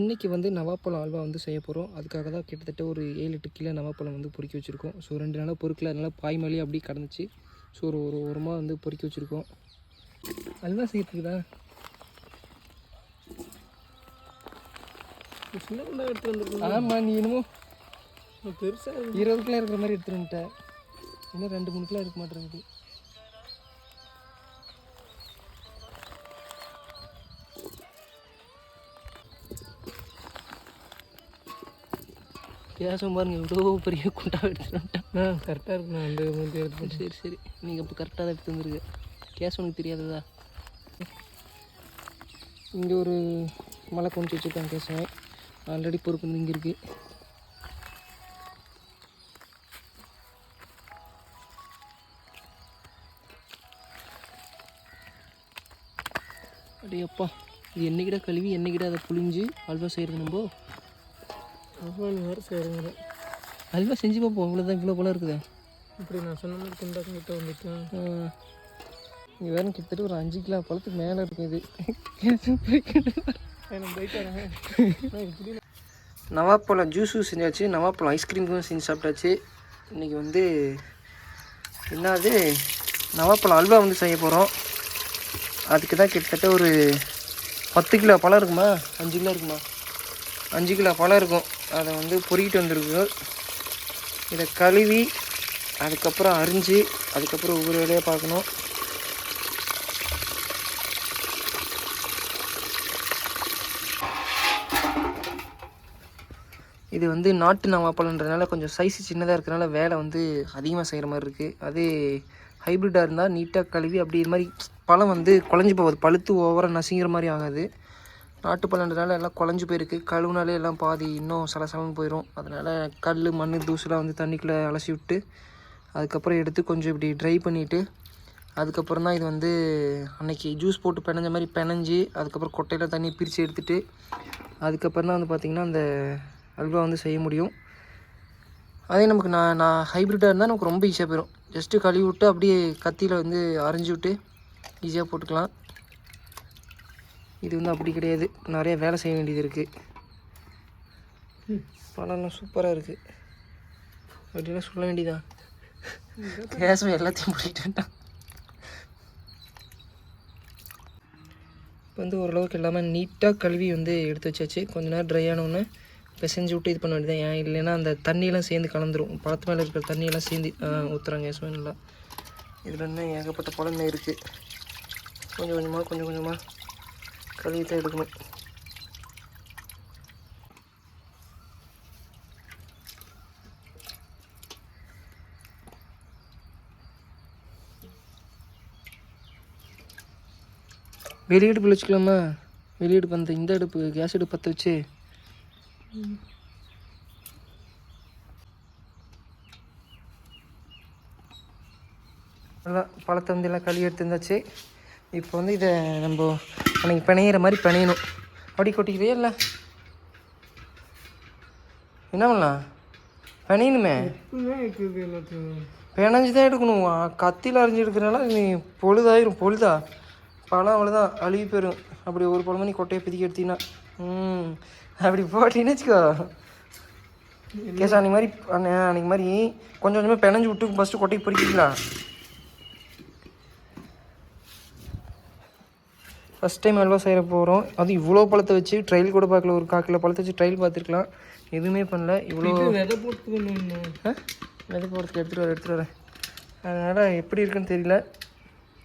இன்றைக்கி வந்து நவாப்பழம் அல்வா வந்து செய்ய போகிறோம் அதுக்காக தான் கிட்டத்தட்ட ஒரு ஏழு எட்டு கிலோ நவாப்பழம் வந்து பொறுக்கி வச்சுருக்கோம். ஸோ ரெண்டு நாளாக பொறுக்கல. அதனால பாய் மேலேயே அப்படியே கடந்துச்சு. ஸோ ஒரு ஒரு ஓரமாக வந்து பொறுக்கி வச்சுருக்கோம். அல்வா செய்யறதுக்கு தான் சின்ன குண்டா எடுத்து வந்துருக்கோம் ஆமாம் நீ என்னமோ பெருசாக இருபது கிலோ இருக்கிற மாதிரி எடுத்துட்டு வந்துட்ட. இன்னும் ரெண்டு மூணு கிலோ இருக்க மாட்டேங்குது. கேசம் பாருங்க இவ்வளோ பெரிய குண்டா எடுத்துட்டு வந்துட்டேன். கரெக்டாக இருக்கு நான் அந்த மூஞ்சி எடுத்து சரி சரி. நீங்கள் இப்போ கரெக்டாக தான் எடுத்து வந்துருக்கு. கேஸ் உனக்கு தெரியாததா? இங்கே ஒரு மலை கொஞ்சம் வச்சுருக்காங்க கேசவன் ஆல்ரெடி பொறுப்பு வந்து இங்கே இருக்குது அடேப்பா இது என்னைக்கிட்ட கழுவி என்னைக்கிட்ட அதை புழிஞ்சு அல்வா செய்கிறது நம்ம? அவ்வளோ வேறு செய்கிறேங்க அல்வா செஞ்சு பார்ப்போம் இவ்வளோதான் இவ்வளோ போல இருக்குதே. இப்படி நான் சொன்ன மாதிரி குண்டா கிட்ட வந்துட்டேன். இங்கே வேறு கிட்டத்தட்ட ஒரு அஞ்சு கிலோ பழத்துக்கு மேலே போயிட்டாங்க இப்படி நவாப்பழம் ஜூஸும் செஞ்சாச்சு. நவாப்பழம் ஐஸ்கிரீமும் செஞ்சு சாப்பிட்டாச்சு. இன்றைக்கி வந்து என்னது? நவாப்பழம் அல்வா வந்து செய்ய போகிறோம் அதுக்கு தான் கிட்டத்தட்ட ஒரு பத்து கிலோ பழம் இருக்குமா? அஞ்சு கிலோ இருக்குமா? அஞ்சு கிலோ பழம் இருக்கும். அதை வந்து பொறிக்கிட்டு வந்திருக்கு இதை கழுவி அதுக்கப்புறம் அரிஞ்சு அதுக்கப்புறம் ஒவ்வொரு வேலையாக பார்க்கணும். இது வந்து நாட்டு நவாப்பழன்றதுனால கொஞ்சம் சைஸ் சின்னதாக இருக்கிறனால வேலை வந்து அதிகமாக செய்கிற மாதிரி இருக்குது அதே ஹைப்ரிட்டாக இருந்தால் நீட்டாக கழுவி அப்படி இது மாதிரி பழம் வந்து குழஞ்சி போகாது. பழுத்து ஓவராக நசுங்கிற மாதிரி ஆகாது. நாட்டு பழன்றதுனால எல்லாம் குழஞ்சி போயிருக்கு. கழுவுனாலே எல்லாம் பாதி இன்னும் சலசலன்னு போயிடும் அதனால் கல் மண் தூசுலாம் வந்து தண்ணிக்குள்ளே அலசி விட்டு அதுக்கப்புறம் எடுத்து கொஞ்சம் இப்படி ட்ரை பண்ணிவிட்டு அதுக்கப்புறம் தான் இது வந்து அன்னைக்கு ஜூஸ் போட்டு பிணைஞ்ச மாதிரி பிணைஞ்சி அதுக்கப்புறம் கொட்டையில் தண்ணி பிரித்து எடுத்துட்டு அதுக்கப்புறம் தான் வந்து பார்த்திங்கன்னா அந்த அல்வா வந்து செய்ய முடியும். அதே நமக்கு நான் நான் ஹைப்ரிட்டாக இருந்தால் நமக்கு ரொம்ப ஈஸியாக போயிடும் ஜஸ்ட்டு கழுவி விட்டு அப்படியே கத்தியில் வந்து அரைஞ்சி விட்டு ஈஸியாக போட்டுக்கலாம். இது வந்து அப்படி கிடையாது. நிறைய வேலை செய்ய வேண்டியது இருக்குது பழம்லாம் சூப்பராக இருக்குது அப்படிலாம் சொல்ல வேண்டியதான் கேசம் எல்லாத்தையும் முடிக்கிட்டேன்ட்டான் இப்போ வந்து ஓரளவுக்கு எல்லாமே நீட்டாக கழுவி வந்து எடுத்து வச்சாச்சு. கொஞ்ச நேரம் ட்ரை ஆனவுடனே பிசைஞ்சு விட்டு இது பண்ண வேண்டியதான் ஏன்? இல்லைன்னா அந்த தண்ணியெல்லாம் சேர்ந்து கலந்துரும். பழத்து மேலே இருக்கிற தண்ணியெல்லாம் சேர்ந்து ஊற்றுறாங்க யஸ்வன்லாம் இதில் இன்னும் ஏகப்பட்ட பழம் இருக்குது கொஞ்சம் கொஞ்சமாக கொஞ்சம் கொஞ்சமாக கழுவி தான் எடுக்கணும். வெளியடுப்பு வச்சுக்கலாமா வெளியடுப்பு அந்த இந்த அடுப்பு கேஸ் அடுப்பு பற்ற வச்சு. அதான் பழத்தை வந்து எல்லாம் கழுவி எடுத்து இருந்தாச்சு இப்போ வந்து இதை நம்ம அன்னைக்கு பிணையிற மாதிரி பிணையணும். அப்படி கொட்டிக்கிறியா இல்லை? என்ன பண்ணலாம்? பிணையணுமே? பிணைஞ்சு தான் எடுக்கணும். கத்தியில் அரைஞ்சி எடுக்கிறனால நீ பொழுதாயிரும். பொழுதா? பழம் அவ்வளோதான் அழுகி போயிடும் அப்படி ஒரு பழம் மணி கொட்டையை பிதிக்கி எடுத்தீங்கன்னா. ம். அப்படி போட்டீங்கன்னு வச்சுக்கோ. கேசா அன்னைக்கு மாதிரி அன்னை- அன்னைக்கு மாதிரி கொஞ்சம் கொஞ்சமாக பிணைஞ்சு விட்டு ஃபஸ்ட்டு கொட்டையை பொறிக்கலாம் ஃபஸ்ட் டைம் அல்வா செய்ய போகிறோம் அது இவ்வளோ பழத்தை வச்சு ட்ரையல் கூட பார்க்கல. ஒரு கால் கிலோ பழத்தை வச்சு ட்ரையல் பார்த்துருக்கலாம். எதுவுமே பண்ணல. இவ்வளோ விதை போட்டு விதை போடுறதுக்கு எடுத்துகிட்டு வரேன் எடுத்துகிட்டு வரேன் அதனால் எப்படி இருக்குன்னு தெரியல.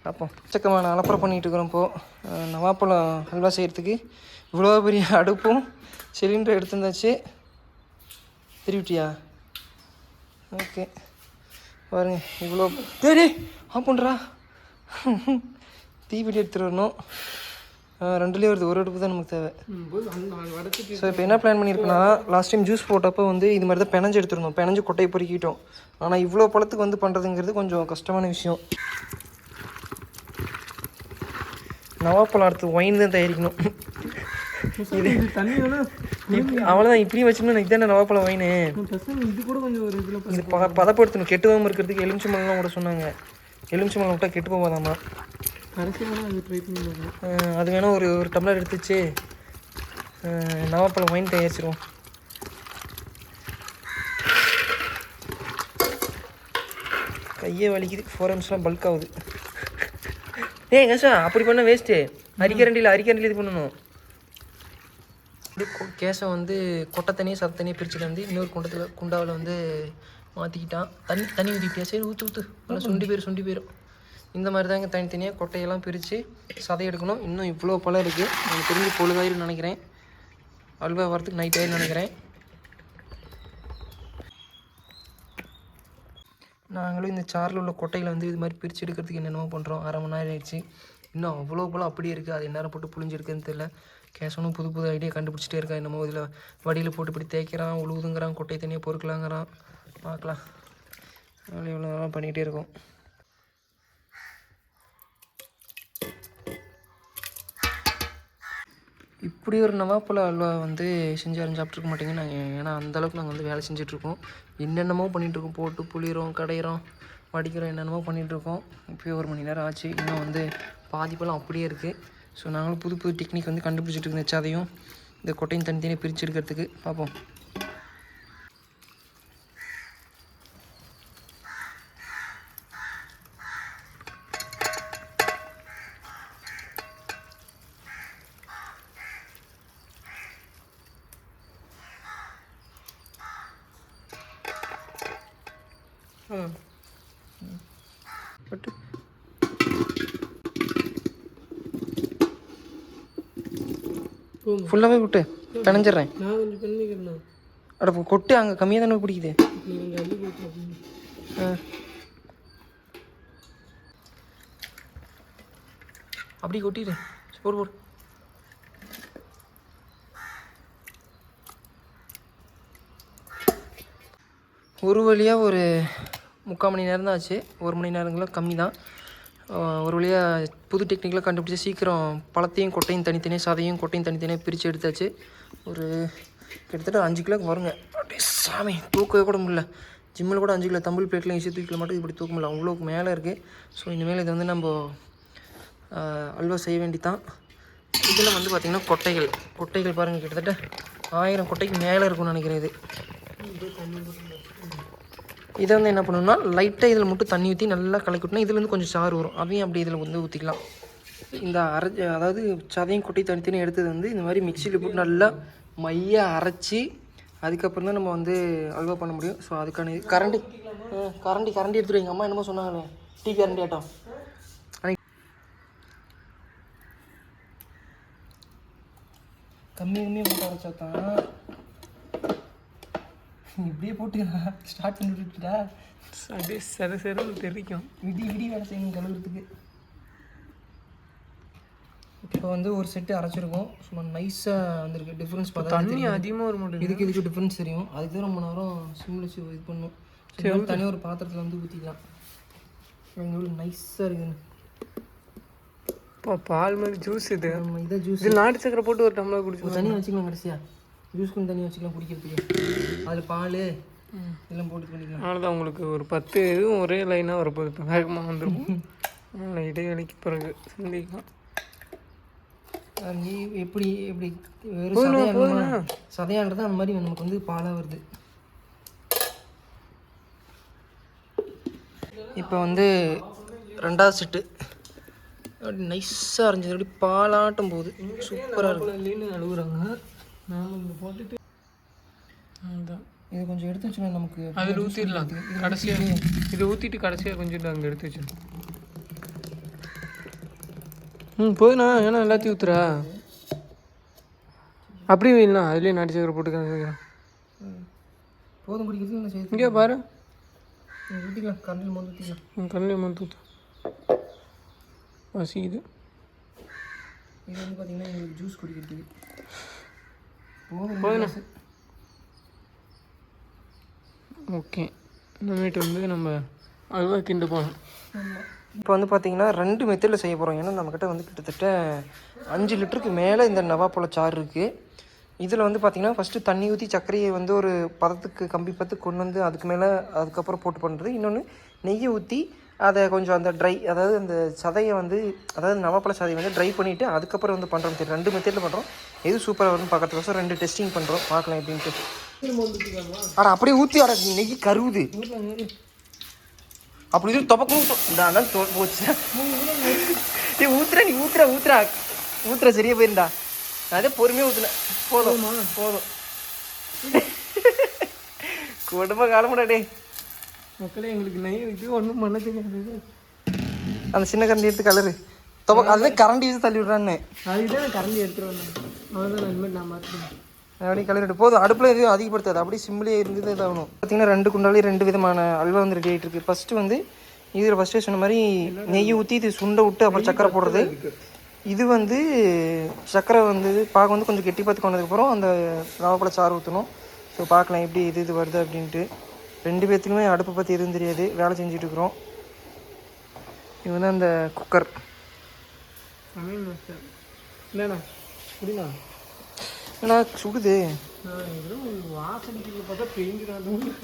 பார்ப்போம். சக்கமான அலப்பறை பண்ணிகிட்டு இருக்கிறோம் இப்போது நவாப்பழம் அல்வா செய்கிறதுக்கு இவ்வளோ பெரிய அடுப்பும் சிலிண்டர் எடுத்துருந்தாச்சு. திருவிட்டியா? ஓகே. பாருங்க இவ்வளோ சரி ஆஃப் பண்ணுறா தீவெடி எடுத்துகிட்டு வரணும். ஆ, ரெண்டுலேயே வருது. ஒரு அடுப்பு தான் நமக்கு தேவை. ஸோ இப்போ என்ன பிளான் பண்ணியிருக்கேன்னா லாஸ்ட் டைம் ஜூஸ் போட்டப்போ வந்து இது மாதிரி தான் பிணைஞ்சு எடுத்துருந்தோம். பிணைஞ்சு கொட்டையை பொறுக்கிட்டோம். ஆனால் இவ்வளோ பழத்துக்கு வந்து பண்ணுறதுங்கிறது கொஞ்சம் கஷ்டமான விஷயம். நவாப்பழம் அடுத்து ஒயின் தான் தயாரிக்கணும். இது அவ்வளோதான் இப்படியும் வச்சோம்னா இதுதானே நவாப்பழம் ஒயின் பசங்க இது கூட கொஞ்சம் ஒரு இதில் இது ப பதப்படுத்தணும். கெட்டு போகாமல் இருக்கிறதுக்கு எலுமிச்சை மரம்லாம் கூட சொன்னாங்க. எலுமிச்சை மரம் விட்டால் கெட்டு போகாதாம்மா கடைசி வேணா அது ட்ரை பண்ணி பார்க்கலாம் அது வேணால் ஒரு ஒரு டம்ளர் எடுத்து வச்சு நவாப்பழம் ஒயின் தயாரிச்சிருவோம். கையே வலிக்குது. ஃபோர் எம்ஸ்லாம் பல்க் ஆகுது. ஏய் கஷா அப்படி பண்ண வேஸ்ட்டு அரிக்கரண்டியில் அரிக்கரண்டியில் இது பண்ணணும். இது கொ- கேசம் வந்து கொட்டை தனியாக சத்த பிரிச்சுட்டு வந்து இன்னொரு குண்டத்தில் குண்டாவில் வந்து மாற்றிக்கிட்டான் தண்ணி தண்ணி ஊற்றிக்கிட்டியா சரி ஊற்று ஊற்று நல்லா சுண்டி போயிடும் சுண்டி போயிடும் இந்த மாதிரி தாங்க தனித்தனியாக கொட்டையெல்லாம் பிரித்து சதை எடுக்கணும். இன்னும் இவ்வளோ பழம் இருக்குது எனக்கு தெரிஞ்சு பொழுதாயிரும் நினைக்கிறேன். அல்வா வரத்துக்கு நைட் ஆயிரும் நினைக்கிறேன். நாங்களும் இந்த சாரில் உள்ள கொட்டையில் வந்து இது மாதிரி பிரித்து எடுக்கிறதுக்கு என்னென்னமோ பண்ணுறோம் அரை மணி நேரம் ஆயிடுச்சு. இன்னும் அவ்வளோ பழம் அப்படியே இருக்குது அது நேரம் போட்டு புளிஞ்சு இருக்குன்னு தெரியல கேசவனும் புது புது ஐடியா கண்டுபிடிச்சிட்டே இருக்கா என்னமோ இதில். வடியில் போட்டு இப்படி தேய்க்கிறான் உழுவுதுங்கிறான் கொட்டை தனியாக பொறுக்கலாங்கிறான். பார்க்கலாம். வேலை இவ்வளோ நேரம் பண்ணிக்கிட்டே இருக்கோம். இப்படி ஒரு நவாப்பழ அல்வா வந்து செஞ்சு யாரும் சாப்பிட்ருக்க மாட்டீங்க. நாங்கள் ஏன்னா அந்தளவுக்கு நாங்கள் வந்து வேலை செஞ்சிட்ருக்கோம். என்னென்னமோ பண்ணிகிட்ருக்கோம் போட்டு புளிகிறோம் கடையிறோம் வடிக்கிறோம் என்னென்னமோ பண்ணிகிட்ருக்கோம் இப்போயே ஒரு மணி நேரம் ஆச்சு. இன்னும் வந்து பாதிப்பெல்லாம் அப்படியே இருக்குது ஸோ நாங்களும் புது புது டெக்னிக் வந்து கண்டுபிடிச்சிட்டு இருந்துச்சு இந்த இந்த கொட்டையும் தனித்தனியாக பிரித்து எடுக்கிறதுக்கு. பார்ப்போம் பட்டு ஃபுல்லாகவே விட்டு பிணைஞ்சிட்றேன் அட கொட்டு அங்கே. கம்மியாக தானே பிடிக்குது. அப்படி கொட்டிடு. போடு போடு. ஒரு வழியாக ஒரு முக்கால் மணி நேரம் தான் ஆச்சு. ஒரு மணி நேரங்களும் கம்மி தான். ஒரு வழியாக புது டெக்னிக்கில் கண்டுபிடிச்சி சீக்கிரம் பழத்தையும் கொட்டையும் தனித்தனியாக சதையும் கொட்டையும் தனித்தனியாக பிரித்து எடுத்தாச்சு. ஒரு கிட்டத்தட்ட அஞ்சு கிலோக்கு வருங்க. அப்படியே சாமி தூக்கவே கூட முடியல. ஜிம்மில் கூட அஞ்சு கிலோ தம்பிள் பிளேட்டில் இசை தூக்கில மட்டும் இப்படி தூக்க முடியல. அவ்வளோக்கு மேலே இருக்குது ஸோ இனிமேல் இது வந்து நம்ம அல்வா செய்ய வேண்டி தான் இதில் வந்து பார்த்திங்கன்னா கொட்டைகள். கொட்டைகள் பாருங்கள் கிட்டத்தட்ட ஆயிரம் கொட்டைக்கு மேலே இருக்கும்னு நினைக்கிறேன் இது. இதை வந்து என்ன பண்ணணும்னா லைட்டாக இதில் மட்டும் தண்ணி ஊற்றி நல்லா கலக்கிவிட்டோம்னா இதுலேருந்து கொஞ்சம் சாறு வரும். அதையும் அப்படி இதில் வந்து ஊற்றிக்கலாம் இந்த அரை அதாவது சதையும் குட்டி தனித்தனி எடுத்தது வந்து இந்த மாதிரி மிக்சியில் போட்டு நல்லா மைய அரைச்சி அதுக்கப்புறம் தான் நம்ம வந்து அல்வா பண்ண முடியும். ஸோ அதுக்கான இது கரண்டி கரண்டி கரண்டி எடுத்துட்டு எங்கள் அம்மா என்னமோ சொன்னாங்களே. டீ கரண்டி ஆட்டம். கம்மி கம்மியாக போட்டு அரைச்சா தான் இப்படியே போட்டு ஸ்டார்ட் பண்ணி விட்டுட்டா அப்படியே சர சரன்னு தெரிக்கும். விடி விடி வேலை செய்யணும் கழுவுறதுக்கு. இப்போ வந்து ஒரு செட்டு அரைச்சிருக்கோம். சும்மா நைஸாக வந்திருக்கு. டிஃப்ரென்ஸ் பார்த்தா தண்ணி அதிகமாக வர மாட்டேங்குது. இதுக்கு இதுக்கு டிஃப்ரென்ஸ் தெரியும். அதுக்கு தான் ரொம்ப நேரம் சிம்மில் வச்சு இது பண்ணும். சரி தனியாக ஒரு பாத்திரத்தில் வந்து ஊற்றிக்கலாம் எவ்வளோ நைஸாக இருக்குன்னு இப்போ பால் மாதிரி ஜூஸ் இது. இதை ஜூஸ் இது நாட்டு சக்கரை போட்டு ஒரு டம்ளர் குடிச்சு தனியாக வச்சுக்கலாம் கடைசியாக ஜூஸ்க்கு தனியாக வச்சுக்கலாம் குடிக்கிறதுக்கு. அதில் பால் எல்லாம் போட்டு பண்ணிக்கலாம். அவ்வளோதான் உங்களுக்கு ஒரு பத்து இதுவும் ஒரே லைனாக வரப்போகுது. இப்போ வேகமாக வந்துடும் இடைவெளிக்கு பிறகு சந்திக்கலாம். எப்படி எப்படி வெறும் சதையான்றது அந்த மாதிரி நமக்கு வந்து பாலாக வருது. இப்போ வந்து ரெண்டாவது செட்டு அப்படி நைஸாக அரைஞ்சது அப்படி பாலாட்டம் போகுது. சூப்பராக இல்லைன்னு அழுகுறாங்க. நாம் இங்கே போட்டுட்டு அதுதான் இது கொஞ்சம் எடுத்து வச்சுனா நமக்கு அதில் ஊற்றிடலாம் கடைசியாக இதை ஊற்றிட்டு கடைசியாக கொஞ்சம் அங்கே எடுத்து வச்சிடலாம் ம் போதுண்ணா. ஏன்னா எல்லாத்தையும் ஊற்றுறா அப்படியே இல்லைண்ணா அதுலேயே நாட்டு சக்கரை போட்டு கலந்துக்கிறேன் போதும் குடிக்கிறது இங்கே பாரு. ஊற்றிக்கலாம் கண்ணில் மொண்டு ஊற்றிக்கலாம் கண்ணில் மந்து ஊற்று பசிக்குது. இது வந்து பார்த்தீங்கன்னா எங்களுக்கு ஜூஸ் குடிக்கிறதுக்கு. போதும் ஓகே. இனிமேட்டு வந்து நம்ம அல்வா கிண்டு போகணும் இப்போ வந்து பார்த்தீங்கன்னா ரெண்டு மெத்தடில் செய்ய போகிறோம் ஏன்னா நம்மக்கிட்ட வந்து கிட்டத்தட்ட அஞ்சு லிட்டருக்கு மேலே இந்த நவாப்பழ சாறு இருக்குது இதில் வந்து பார்த்திங்கன்னா ஃபஸ்ட்டு தண்ணி ஊற்றி சர்க்கரையை வந்து ஒரு பதத்துக்கு கம்பி பதத்துக்கு கொண்டு வந்து அதுக்கு மேலே அதுக்கப்புறம் போட்டு பண்ணுறது இன்னொன்று நெய்யை ஊற்றி அதை கொஞ்சம் அந்த ட்ரை அதாவது அந்த சதையை வந்து அதாவது நவாப்பழ சதையை வந்து ட்ரை பண்ணிவிட்டு அதுக்கப்புறம் வந்து பண்ணுறோம் தெரியும்? ரெண்டு மெத்தடில் பண்ணுறோம் எது சூப்பராக வரும்னு பார்க்கறதுக்கோசரம் ரெண்டு டெஸ்டிங் பண்ணுறோம் பார்க்கலாம் எப்படின்ட்டு அட அப்படியே ஊற்றி அட நெய் கருவுது. அப்படி இது தொப்பக்கும் தோ போச்சு. நீ ஊத்துற நீ ஊத்துற ஊத்துறா. ஊத்துற சரியா போயிருந்தா. அதே பொறுமையாக ஊத்துனேன். போதும் போதும்? குடும்ப காலமுடா டே மக்களே எங்களுக்கு நெய் இது ஒன்றும் பண்ண தெரியாது அந்த சின்ன கரண்டி எடுத்து கலரு. தொப்ப அதுதான் கரண்டி யூஸ் தள்ளி விட்றான்னு. அதுதான் கரண்டி எடுத்துட்டு வந்தேன். அவ்வளோதான் இனிமேல் நான் மாற்றுறேன் அப்படியே கலரிட்டு போதும் அடுப்பில் எதுவும் அதிகப்படுத்தாது. அப்படியே சிம்பிளே இருந்தது இதாகணும். பார்த்தீங்கன்னா ரெண்டு குண்டாலே ரெண்டு விதமான அல்வா வந்து ரெடி ஆகிட்டு இருக்கு ஃபஸ்ட்டு வந்து இதில் ஃபஸ்ட்டே சொன்ன மாதிரி நெய் ஊற்றி இது சுண்டை விட்டு அப்புறம் சக்கரை போடுறது. இது வந்து சக்கரை வந்து பாகு வந்து கொஞ்சம் கெட்டி பார்த்து கொண்டதுக்கப்புறம் அந்த ரவப்பழ சாறு ஊற்றணும் ஸோ பார்க்கலாம் எப்படி இது இது வருது அப்படின்ட்டு. ரெண்டு பேர்த்துக்குமே அடுப்பை பற்றி எதுவும் தெரியாது. வேலை செஞ்சுட்டு இருக்கிறோம் இது வந்து அந்த குக்கர். இல்லைண்ணா குடிண்ணா ஏன்னா சுடுது.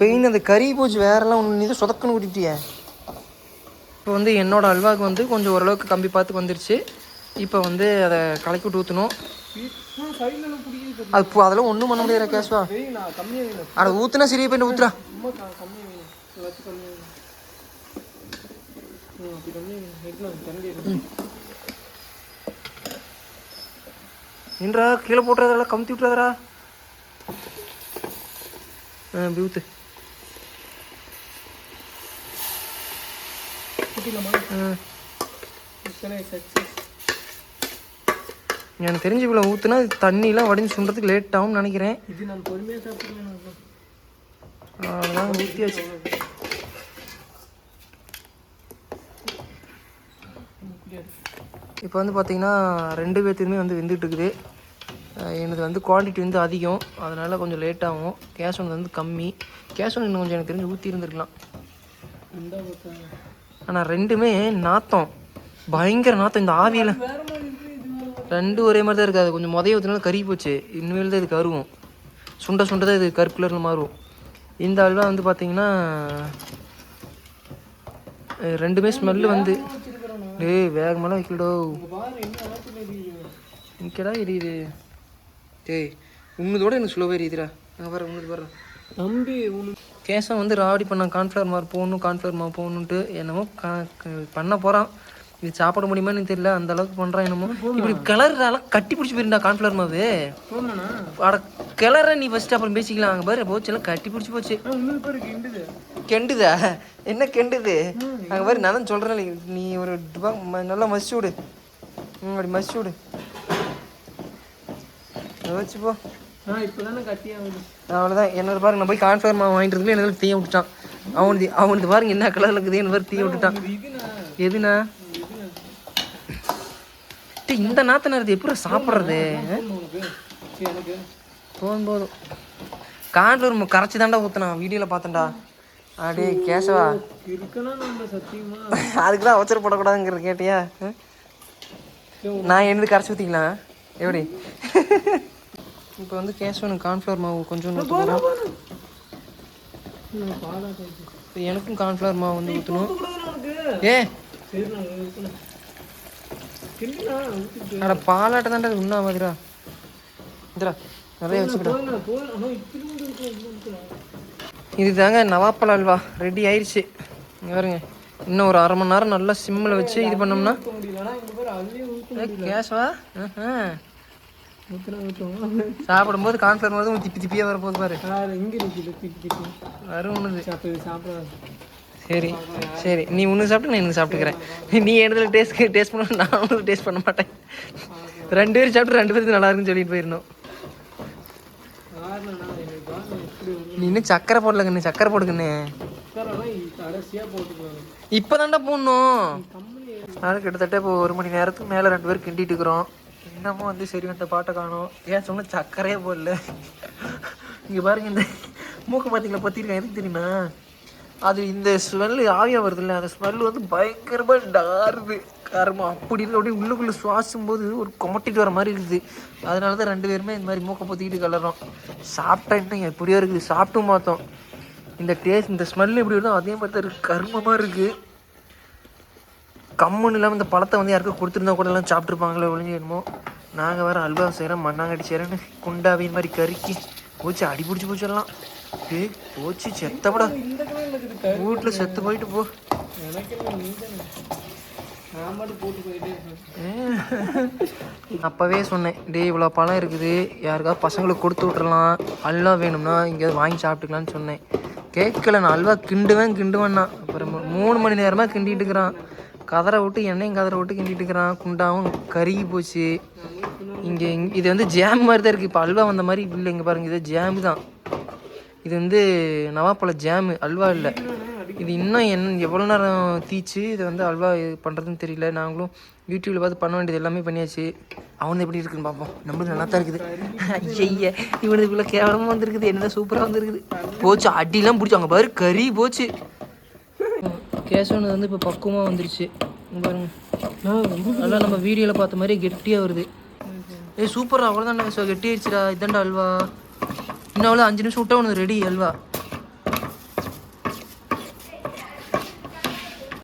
பெயின் அந்த கறி போச்சு வேறெல்லாம் ஒன்று நீ சொதக்குன்னு ஊட்டிட்டியே இப்போ வந்து என்னோட அல்வாவுக்கு வந்து கொஞ்சம் ஓரளவுக்கு கம்பி பார்த்து வந்துருச்சு. இப்போ வந்து அதை கலக்கி விட்டு ஊற்றணும் அது அதெல்லாம் ஒன்றும் பண்ண முடியாது கேஷ்வா அதை ஊற்றுனா சரியா போயிட்டு ஊற்றுறா ரொம்ப க- கம்மியாக வேணும் ஏதாச்சும் கம்மியாக வேணும் ம் அப்படி கம்மியாக வேணும் கரண்டி எடுக்கலாம் நின்றா கீழே போட்டுறதெல்லாம் கமுத்தி விட்டுறதா ஆ இப்படி ஊற்று எனக்கு தெரிஞ்சு இவ்வளோ ஊற்றுனா தண்ணிலாம் வடிஞ்சு சுண்டுறதுக்கு லேட் ஆகும்னு நினைக்கிறேன். இது நான் பொறுமையாக சாப்பிட்டுருவேன் அதெல்லாம் ஊற்றியாச்சு இப்போ வந்து பார்த்தீங்கன்னா ரெண்டு பேர்த்துக்குமே வந்து வெந்துட்டு இருக்குது எனது வந்து குவான்டிட்டி வந்து அதிகம். அதனால் கொஞ்சம் லேட் ஆகும். கேஷ் ஒன் வந்து கம்மி. கேஷ் ஒன் இன்னும் கொஞ்சம் எனக்கு தெரிஞ்சு ஊற்றி இருந்துருக்கலாம். ஆனால் ரெண்டுமே நாத்தம். பயங்கர நாத்தம். இந்த ஆவியில் ரெண்டு ரெண்டும் ஒரே மாதிரி தான் இருக்காது. கொஞ்சம் முதைய ஊற்றினாலும் கறி போச்சு. இனிமேல் தான் இது கருவும் சுண்ட சுண்ட தான் இது கருப்பு மாறுவோம் மாறும். இந்த அல்வா வந்து பார்த்தீங்கன்னா ரெண்டுமே ஸ்மெல்லு வந்து. டேய் வேகமெல்லாம் வைக்கலடோ. இங்க பாரு என்ன ஆத்துல எரியுது இங்கடா எரியுது. டேய் உன்னதோட எனக்கு ஸ்லோவாக எரியுதுடா. நான் வரேன் உன்னது வரேன் தம்பி உனக்கு கேசம் வந்து ராவடி பண்ணான் கார்ன்ஃப்ளவர் மாவு போகணும் கார்ன்ஃப்ளவர் மாவு போகணுன்ட்டு என்னமோ பண்ண போகிறான் இது சாப்பிட முடியுமான்னு தெரியல அந்த அளவுக்கு பண்ணுறான் என்னமோ. இப்படி கிளறால கட்டி பிடிச்சி போயிருந்தா மாவு போமாண்ணா அட கிளற நீ ஃபஸ்ட்டு அப்புறம் பேசிக்கலாம் அங்கே பாரு. போச்சு எல்லாம் கட்டி பிடிச்சி போச்சு. கிண்டுது. என்ன கெண்டுது? அங்கே பாரு நான் தான் சொல்கிறேன் நீ ஒரு நல்லா மசிச்சு விடு. அப்படி மசிச்சு விடு. வச்சு போ. அவ்வளோதான் என்னோட பாருங்க நான் போய் கான்ஃபர் மாவு வாங்கிட்டு இருக்கல எனக்கு தீய விட்டுட்டான். அவனுது அவனுது பாருங்க என்ன கலரில் இருக்குது என்ன பாரு தீய விட்டுட்டான். டேய், இந்த நாத்தனது எப்படி சாப்பிட்றது? போதுமா போதும் கான்ஃபர் கரைச்சி தாண்டா ஊற்றினான் வீடியோவில் பார்த்தேன்டா அடே கேசவா. அதுக்கு தான் அவசரப்படக்கூடாதுங்கிறது கேட்டியா? நான் என்னது கரைச்சி ஊற்றிக்கலாம் எப்படி? இப்போ வந்து கேசவனுக்கு கார்ன்ஃப்ளவர் மாவு கொஞ்சம் ஊற்ற போகிறோம் நான் பாலா கைது இப்போ எனக்கும் கார்ன்ஃப்ளவர் மாவு வந்து ஊற்றணும் ஏ சரி நான் இருக்கணும் கிண்டுண்ணா ஊற்றிட்டு அட பாலாட்ட தான்டா உண்ணா மாதிரிடா இந்தடா நிறைய வச்சுக்கிட்டா போதுண்ணா போதும். ஆனால் இப்படி மட்டும் இருக்கும் இப்படி இருக்கலாம் இது தாங்க நவாப்பழ அல்வா. ரெடி ஆயிடுச்சு இங்க பாருங்க. இன்னும் ஒரு அரை மணி நேரம் நல்லா சிம்மில் வச்சு இது பண்ணோம்னா இங்கே ஊற்றுவோம் சாப்பிடும்போது கான்ஃபிளர் மாதிரி திப்பி திப்பியாக வரப்போகுது பாரு. இருக்குது திட்டி வரும் ஒன்றுது சாப்பிட்டு சாப்பிடாது சரி சரி. நீ ஒன்று சாப்பிட்டு நான் இன்னும் சாப்பிட்டுக்கிறேன். நீ இடத்துல டேஸ்ட் டேஸ்ட் பண்ண நான் டேஸ்ட் பண்ண மாட்டேன். ரெண்டு பேரும் சாப்பிட்டு ரெண்டு பேருக்கு நல்லா இருக்குன்னு சொல்லிட்டு போயிடணும். நீ இன்னும் சக்கரை போடல கண்ணு சக்கரை போடுக்கண்ணு இப்போ தாண்டா போடணும். கம்மி அதனால கிட்டத்தட்ட இப்போ ஒரு மணி நேரத்துக்கு மேலே ரெண்டு பேரும் கிண்டிட்டு இருக்கிறோம். இன்னமும் வந்து சரி வந்த பாட்டை காணும். ஏன் சொன்ன சக்கரையே போடல? இங்கே பாருங்க இந்த மூக்கு பார்த்தீங்களா பற்றிருக்கேன் எதுக்கு தெரியுமா? அது இந்த ஸ்மெல் ஆவியாக வருதுல்ல அந்த ஸ்மெல் வந்து பயங்கரமாக டாருது காரமாக அப்படி இருக்கு அப்படியே உள்ளுக்குள்ளே சுவாசும் போது ஒரு கொமட்டிட்டு வர மாதிரி இருக்குது. அதனால தான் ரெண்டு பேருமே இந்த மாதிரி மூக்கை பொத்திக்கிட்டு கலறோம். சாப்பிட்டா எப்படியோ இருக்குது. சாப்பிட்டும் பார்த்தோம். இந்த டேஸ்ட் இந்த ஸ்மெல் எப்படி வருதோ அதே மாதிரி தான் இருக்குது கர்மமாக இருக்குது கம்முன்னு இல்லாமல் இந்த பழத்தை வந்து யாருக்கும் கொடுத்துருந்தா கூட எல்லாம் சாப்பிட்ருப்பாங்களே ஒழிஞ்சு என்னமோ. நாங்கள் வேறு அல்வா செய்கிறோம் மண்ணாங்கடி செய்கிறேன்னு குண்டாவின் மாதிரி கருக்கி போச்சு அடி பிடிச்சி போச்சிடலாம். ஏய் போச்சு செத்தப்படா. வீட்டில் செத்து போயிட்டு போ. அப்போவே சொன்னேன் டேய் இவ்வளோ பழம் இருக்குது. யாருக்காவது பசங்களுக்கு கொடுத்து விட்றலாம் அல்வா வேணும்னா இங்கேயாவது வாங்கி சாப்பிட்டுக்கலான்னு சொன்னேன். கேட்கல நான் அல்வா கிண்டுவேன் கிண்டுவேன்னா. அப்புறம் மூணு மணி நேரமாக கிண்டிட்டு இருக்கிறான் கதரை விட்டு எண்ணெயும் கதரை விட்டு கிண்டிட்டு இருக்கிறான் குண்டாவும் கருகி போச்சு. இங்கே இது வந்து ஜாம் மாதிரி தான் இருக்குது இப்போ அல்வா வந்த மாதிரி இல்லை இங்கே பாருங்க. இது ஜாமு தான். இது வந்து நவாப்பழ ஜாமு அல்வா இல்லை. இது இன்னும் என் எவ்வளோ நேரம் தீச்சு இதை வந்து அல்வா பண்ணுறதுன்னு தெரியல. நாங்களும் யூடியூப்பில் பார்த்து பண்ண வேண்டியது எல்லாமே பண்ணியாச்சு. அவன் எப்படி இருக்குன்னு பார்ப்போம். நம்மளுக்கு நல்லா தான் இருக்குது. ஐய இவனுக்கு இவ்வளோ கேவலமாக வந்திருக்குது. என்ன சூப்பராக வந்திருக்குது. போச்சு அடிலாம் பிடிச்சி அங்கே பாரு கறி போச்சு. கேசவனது வந்து இப்போ பக்குவமாக வந்துருச்சு. பாருங்க. நல்லா நம்ம வீடியோவில் பார்த்த மாதிரி கெட்டியாக வருது. ஏய் சூப்பரா அவ்வளோதான் கெட்டி ஆயிடுச்சுடா இதாண்டா அல்வா. இன்னும் அவ்வளோ அஞ்சு நிமிஷம் விட்டா உனக்கு ரெடி அல்வா?